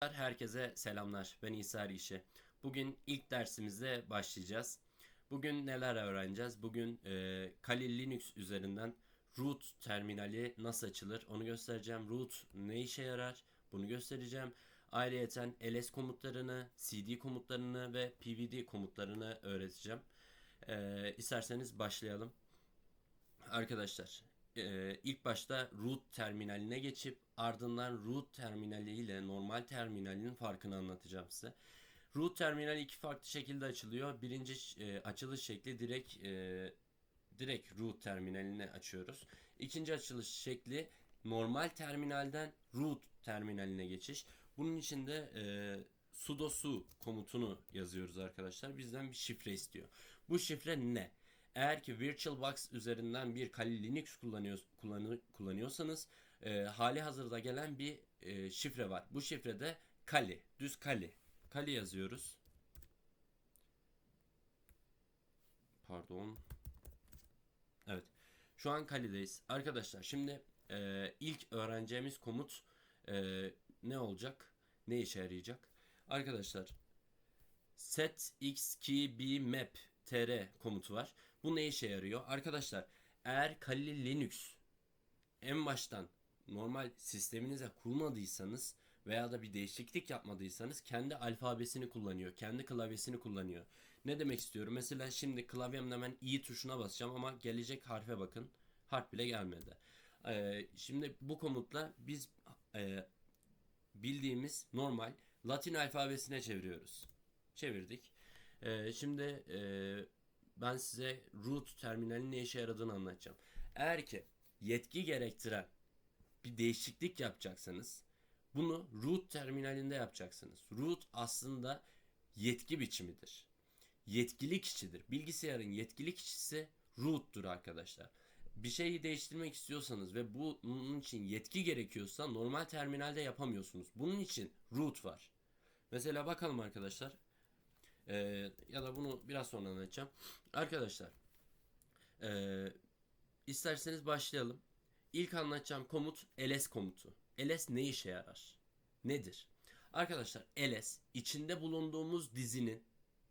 Herkese selamlar. Ben İsa Erişe. Bugün ilk dersimizde başlayacağız. Bugün neler öğreneceğiz? Bugün e, Kali Linux üzerinden root terminali nasıl açılır onu göstereceğim. Root ne işe yarar bunu göstereceğim. Ayrıyeten ls komutlarını, cd komutlarını ve pvd komutlarını öğreteceğim. E, isterseniz başlayalım. Arkadaşlar e, ilk başta root terminaline geçip ardından root terminali ile normal terminalin farkını anlatacağım size. Root terminali iki farklı şekilde açılıyor. Birinci e, açılış şekli direkt e, direkt root terminaline açıyoruz. İkinci açılış şekli normal terminalden root terminaline geçiş. Bunun için de e, sudo su komutunu yazıyoruz arkadaşlar. Bizden bir şifre istiyor. Bu şifre ne? Eğer ki VirtualBox üzerinden bir Kali Linux kullanıyor, kullanı- kullanıyorsanız e, hali hazırda gelen bir e, şifre var. Bu şifrede Kali, düz Kali. Kali yazıyoruz. Pardon. Evet. Şu an Kali'deyiz. Arkadaşlar şimdi e, ilk öğreneceğimiz komut e, ne olacak? Ne işe yarayacak? Arkadaşlar set x key b map tr komutu var. Bu ne işe yarıyor? Arkadaşlar eğer Kali Linux en baştan normal sisteminize kurmadıysanız veya da bir değişiklik yapmadıysanız kendi alfabesini kullanıyor. Kendi klavyesini kullanıyor. Ne demek istiyorum? Mesela şimdi klavyemde ben i tuşuna basacağım ama gelecek harfe bakın. Harf bile gelmedi. Ee, şimdi bu komutla biz e, bildiğimiz normal Latin alfabesine çeviriyoruz. Çevirdik. Ee, şimdi e, ben size root terminalin ne işe yaradığını anlatacağım. Eğer ki yetki gerektiren bir değişiklik yapacaksanız bunu root terminalinde yapacaksınız. Root aslında yetki biçimidir. Yetkili kişidir. Bilgisayarın yetkili kişisi root'tur arkadaşlar. Bir şeyi değiştirmek istiyorsanız ve bunun için yetki gerekiyorsa normal terminalde yapamıyorsunuz. Bunun için root var. Mesela bakalım arkadaşlar. Ee, ya da bunu biraz sonra anlatacağım. Arkadaşlar ee, isterseniz başlayalım. İlk anlatacağım komut ls komutu. ls ne işe yarar? Nedir? Arkadaşlar ls içinde bulunduğumuz dizinin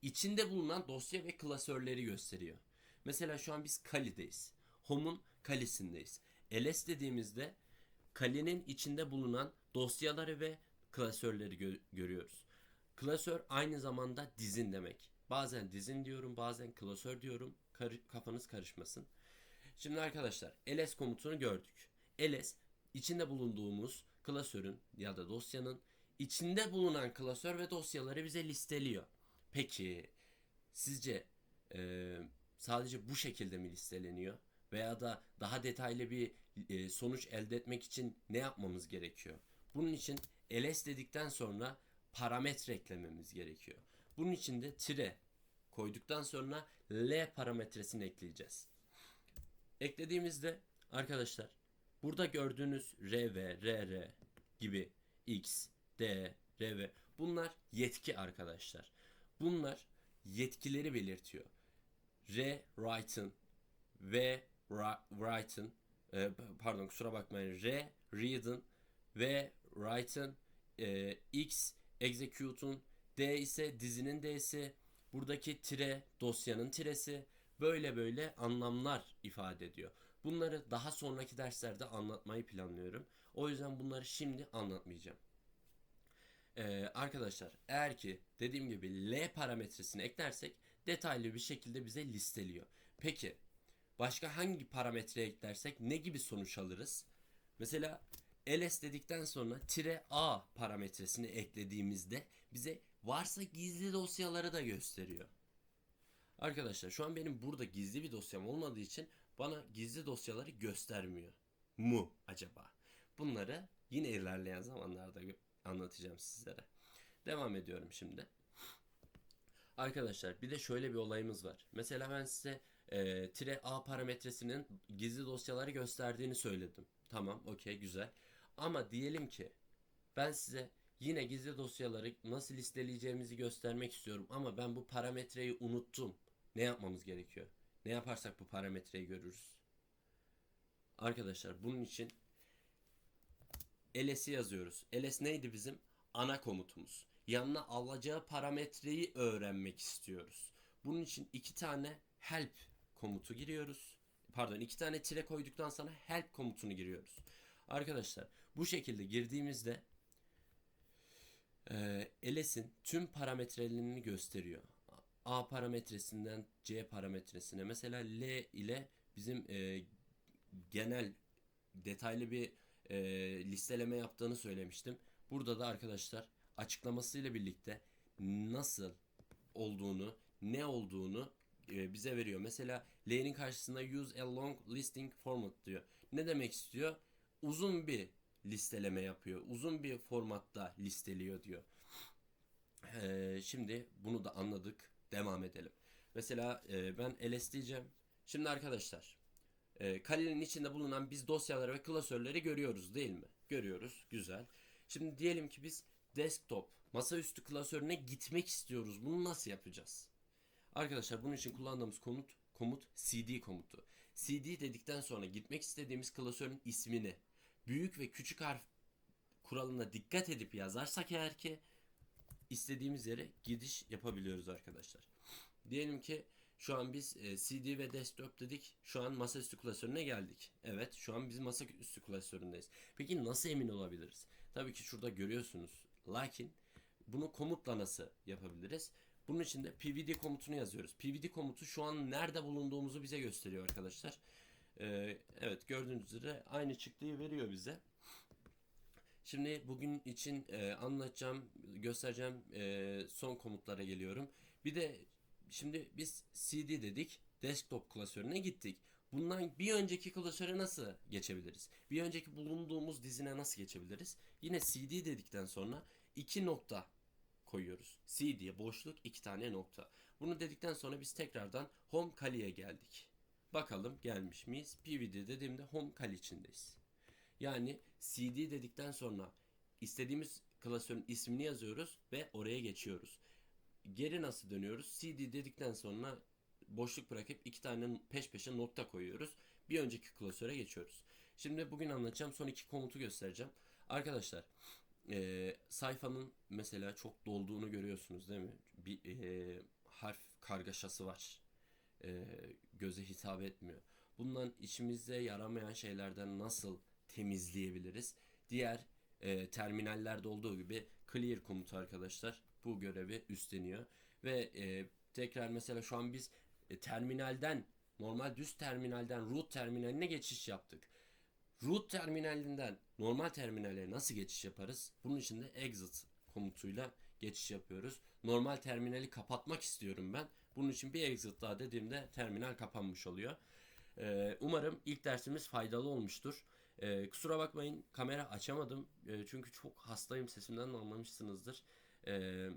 içinde bulunan dosya ve klasörleri gösteriyor. Mesela şu an biz Kali'deyiz. Home'un Kali'sindeyiz. ls dediğimizde Kali'nin içinde bulunan dosyaları ve klasörleri gö- görüyoruz. Klasör aynı zamanda dizin demek. Bazen dizin diyorum, bazen klasör diyorum. Karı- kafanız karışmasın. Şimdi arkadaşlar ls komutunu gördük. ls içinde bulunduğumuz klasörün ya da dosyanın içinde bulunan klasör ve dosyaları bize listeliyor. Peki sizce e, sadece bu şekilde mi listeleniyor? Veya da daha detaylı bir e, sonuç elde etmek için ne yapmamız gerekiyor? Bunun için ls dedikten sonra parametre eklememiz gerekiyor. Bunun için de tire koyduktan sonra l parametresini ekleyeceğiz. Eklediğimizde arkadaşlar burada gördüğünüz rv, rr gibi x, d, rv bunlar yetki arkadaşlar. Bunlar yetkileri belirtiyor. R write'ın V write'ın e, pardon kusura bakmayın R read'ın V write'ın e, X execute'un D ise dizinin D'si buradaki tire dosyanın tiresi böyle böyle anlamlar ifade ediyor. Bunları daha sonraki derslerde anlatmayı planlıyorum. O yüzden bunları şimdi anlatmayacağım. Ee, arkadaşlar eğer ki dediğim gibi L parametresini eklersek detaylı bir şekilde bize listeliyor. Peki başka hangi parametre eklersek ne gibi sonuç alırız? Mesela ls dedikten sonra tire a parametresini eklediğimizde bize varsa gizli dosyaları da gösteriyor. Arkadaşlar şu an benim burada gizli bir dosyam olmadığı için bana gizli dosyaları göstermiyor. Mu acaba? Bunları yine ilerleyen zamanlarda anlatacağım sizlere. Devam ediyorum şimdi. Arkadaşlar bir de şöyle bir olayımız var. Mesela ben size e, tire a parametresinin gizli dosyaları gösterdiğini söyledim. Tamam okey güzel. Ama diyelim ki ben size yine gizli dosyaları nasıl listeleyeceğimizi göstermek istiyorum ama ben bu parametreyi unuttum. Ne yapmamız gerekiyor? Ne yaparsak bu parametreyi görürüz. Arkadaşlar bunun için ls'i yazıyoruz. ls neydi bizim? ana komutumuz. Yanına alacağı parametreyi öğrenmek istiyoruz. Bunun için iki tane help komutu giriyoruz. Pardon iki tane tire koyduktan sonra help komutunu giriyoruz. Arkadaşlar bu şekilde girdiğimizde e, LS'in tüm parametrelerini gösteriyor. A parametresinden C parametresine mesela L ile bizim e, genel detaylı bir e, listeleme yaptığını söylemiştim. Burada da arkadaşlar açıklamasıyla birlikte nasıl olduğunu, ne olduğunu e, bize veriyor. Mesela L'nin karşısında use a long listing format diyor. Ne demek istiyor? Uzun bir listeleme yapıyor. Uzun bir formatta listeliyor diyor. Ee, şimdi bunu da anladık. Devam edelim. Mesela e, ben ls. Şimdi arkadaşlar e, kalenin içinde bulunan biz dosyaları ve klasörleri görüyoruz değil mi? Görüyoruz. Güzel. Şimdi diyelim ki biz desktop masaüstü klasörüne gitmek istiyoruz. Bunu nasıl yapacağız? Arkadaşlar bunun için kullandığımız komut komut cd komutu. cd dedikten sonra gitmek istediğimiz klasörün ismini büyük ve küçük harf kuralına dikkat edip yazarsak eğer ki istediğimiz yere gidiş yapabiliyoruz arkadaşlar. Diyelim ki şu an biz e, CD ve desktop dedik. Şu an masaüstü klasörüne geldik. Evet şu an biz masaüstü klasöründeyiz. Peki nasıl emin olabiliriz? Tabii ki şurada görüyorsunuz. Lakin bunu komutla nasıl yapabiliriz? Bunun için de pvd komutunu yazıyoruz. pvd komutu şu an nerede bulunduğumuzu bize gösteriyor arkadaşlar. Ee, evet gördüğünüz üzere aynı çıktığı veriyor bize. Şimdi bugün için e, anlatacağım, göstereceğim e, son komutlara geliyorum. Bir de şimdi biz CD dedik, desktop klasörüne gittik. Bundan bir önceki klasöre nasıl geçebiliriz? Bir önceki bulunduğumuz dizine nasıl geçebiliriz? Yine CD dedikten sonra iki nokta koyuyoruz. CD'ye boşluk iki tane nokta. Bunu dedikten sonra biz tekrardan Home Kali'ye geldik. Bakalım gelmiş miyiz? PVD dediğimde Home Kali içindeyiz. Yani CD dedikten sonra istediğimiz klasörün ismini yazıyoruz ve oraya geçiyoruz. Geri nasıl dönüyoruz? CD dedikten sonra boşluk bırakıp iki tane peş peşe nokta koyuyoruz. Bir önceki klasöre geçiyoruz. Şimdi bugün anlatacağım son iki komutu göstereceğim. Arkadaşlar e, sayfanın mesela çok dolduğunu görüyorsunuz değil mi? Bir e, harf kargaşası var. E, göze hitap etmiyor. Bundan içimizde yaramayan şeylerden nasıl temizleyebiliriz? Diğer e, terminallerde olduğu gibi clear komutu arkadaşlar bu görevi üstleniyor. Ve e, tekrar mesela şu an biz e, terminalden normal düz terminalden root terminaline geçiş yaptık. Root terminalinden normal terminale nasıl geçiş yaparız? Bunun için de exit komutuyla geçiş yapıyoruz. Normal terminali kapatmak istiyorum ben. Bunun için bir exit daha dediğimde terminal kapanmış oluyor. Ee, umarım ilk dersimiz faydalı olmuştur. Ee, kusura bakmayın kamera açamadım. Ee, çünkü çok hastayım sesimden de anlamışsınızdır. Ee,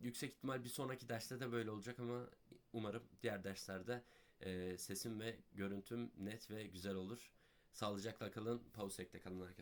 yüksek ihtimal bir sonraki derste de böyle olacak ama umarım diğer derslerde e, sesim ve görüntüm net ve güzel olur. Sağlıcakla kalın. Pausek'te kalın arkadaşlar.